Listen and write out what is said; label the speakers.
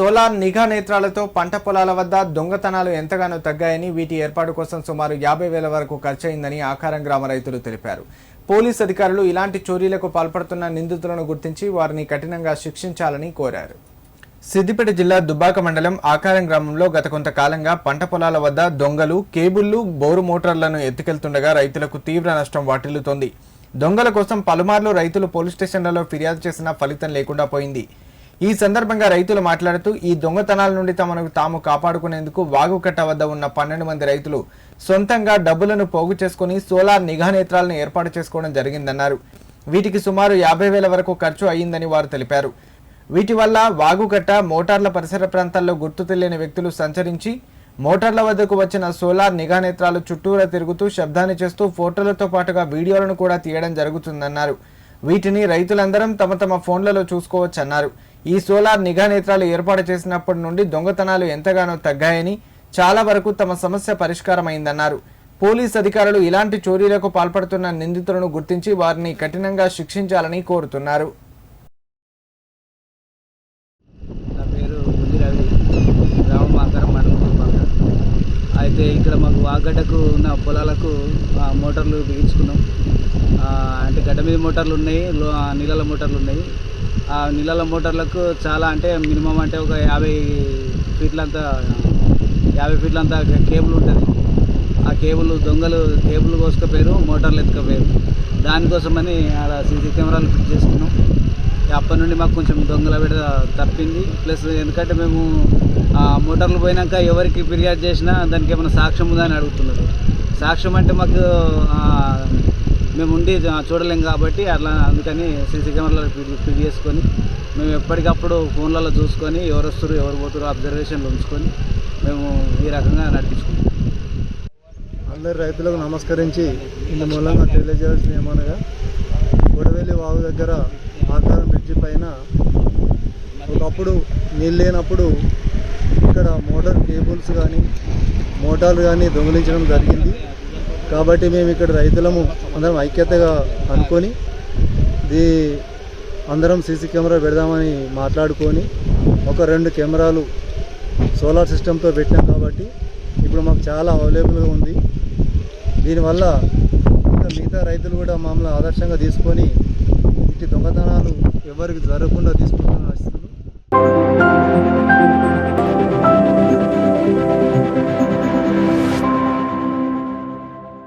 Speaker 1: Solar నిఘా నేత్రాలతో పంట పొలాల వద్ద దొంగతనాలు ఎంతగానో తగ్గాయని వీటి ఏర్పాటు కోసం సుమారు యాభై వేల వరకు ఖర్చయిందని ఆకారం గ్రామ రైతులు తెలిపారు. పోలీస్ అధికారులు ఇలాంటి చోరీలకు పాల్పడుతున్న నిందితులను గుర్తించి వారిని కఠినంగా శిక్షించాలని కోరారు. సిద్దిపేట జిల్లా దుబ్బాక మండలం ఆకారం గ్రామంలో గత కొంతకాలంగా పంట పొలాల వద్ద దొంగలు కేబుళ్ళు బోరు మోటార్లను ఎత్తుకెళ్తుండగా రైతులకు తీవ్ర నష్టం వాటిల్లుతోంది. దొంగల కోసం పలుమార్లు రైతులు పోలీస్ స్టేషన్లలో ఫిర్యాదు చేసినా ఫలితం లేకుండా పోయింది. ఈ సందర్భంగా రైతులు మాట్లాడుతూ ఈ దొంగతనాల నుండి తమను తాము కాపాడుకునేందుకు వాగుకట్ట వద్ద ఉన్న పన్నెండు మంది రైతులు సొంతంగా డబ్బులను పోగు చేసుకుని సోలార్ నిఘా నేత్రాలను ఏర్పాటు చేసుకోవడం జరిగిందన్నారు. వీటికి సుమారు యాభై వేల వరకు ఖర్చు అయ్యిందని వారు తెలిపారు. వీటి వల్ల వాగుగట్ట మోటార్ల పరిసర ప్రాంతాల్లో గుర్తు తెలియని వ్యక్తులు సంచరించి మోటార్ల వద్దకు వచ్చిన సోలార్ నిఘా నేత్రాలు చుట్టూరా తిరుగుతూ శబ్దాన్ని చేస్తూ ఫోటోలతో పాటుగా వీడియోలను కూడా తీయడం జరుగుతుందన్నారు. వీటిని రైతులందరం తమ తమ ఫోన్లలో చూసుకోవచ్చన్నారు. ఈ సోలార్ నిఘా నేత్రాలు ఏర్పాటు చేసినప్పటి నుండి దొంగతనాలు ఎంతగానో తగ్గాయని చాలా వరకు తమ సమస్య పరిష్కారమైందన్నారు. పోలీస్ అధికారులు ఇలాంటి చోరీలకు పాల్పడుతున్న నిందితులను గుర్తించి వారిని కఠినంగా శిక్షించాలని కోరుతున్నారు
Speaker 2: నా పేరు బుద్ధి రవి గ్రామం ఆకారం మండలం దుబ్బాక అయితే ఇక్కడ మాకు వాగడ్డకు ఉన్న పొలాలకు మోటార్లు బిగించుకున్నాం అంటే గడ్డ మీద మోటార్లు ఉన్నాయి నీళ్ళల మోటార్లు ఉన్నాయి. ఆ నీళ్ళల మోటార్లకు చాలా అంటే మినిమం అంటే ఒక యాభై ఫీట్లంతా యాభై ఫీట్లంతా కేబుల్ ఉంటుంది. ఆ కేబుల్ దొంగలు కేబుల్ కోసుకపోయారు మోటార్లు ఎత్తుకపోయారు. దానికోసమని అలా సీసీ కెమెరాలు ఫిట్ చేసుకున్నాం. అప్పటి నుండి మాకు కొంచెం దొంగల విడత తప్పింది. ప్లస్ ఎందుకంటే మేము ఆ మోటార్లు పోయినాక ఎవరికి ఫిర్యాదు చేసినా దానికి ఏమైనా సాక్ష్యం ఉందా అని అడుగుతున్నారు. సాక్ష్యం అంటే మాకు మేము ఉండి చూడలేం కాబట్టి అట్లా అందుకని సీసీ కెమెరాలు ఫిట్ చేసుకొని మేము ఎప్పటికప్పుడు ఫోన్లలో చూసుకొని ఎవరు వస్తారు ఎవరు పోతారు అబ్జర్వేషన్లు ఉంచుకొని మేము ఈ రకంగా నడిపించుకుంటాం
Speaker 3: అందరు రైతులకు నమస్కరించి ఇందు మూలంగా తెలియజేయాల్సిన ఏమనగా గొడవెల్లి వాగు దగ్గర ఆకారం బ్రిడ్జి పైన ఒకప్పుడు నీళ్ళు లేనప్పుడు ఇక్కడ మోటార్ కేబుల్స్ కానీ మోటార్లు కానీ దొంగిలించడం జరిగింది. కాబట్టి మేము ఇక్కడ రైతులము అందరం ఐక్యతగా అనుకొని దీ అందరం సీసీ కెమెరా పెడదామని మాట్లాడుకొని ఒక రెండు కెమెరాలు సోలార్ సిస్టంతో పెట్టాం కాబట్టి ఇప్పుడు మాకు చాలా అవైలబుల్గా ఉంది. దీనివల్ల ఇంకా మిగతా రైతులు కూడా మమ్మల్ని ఆదర్శంగా తీసుకొని ఇలాంటి దొంగతనాలు ఎవరికి జరగకుండా తీసుకుంటున్న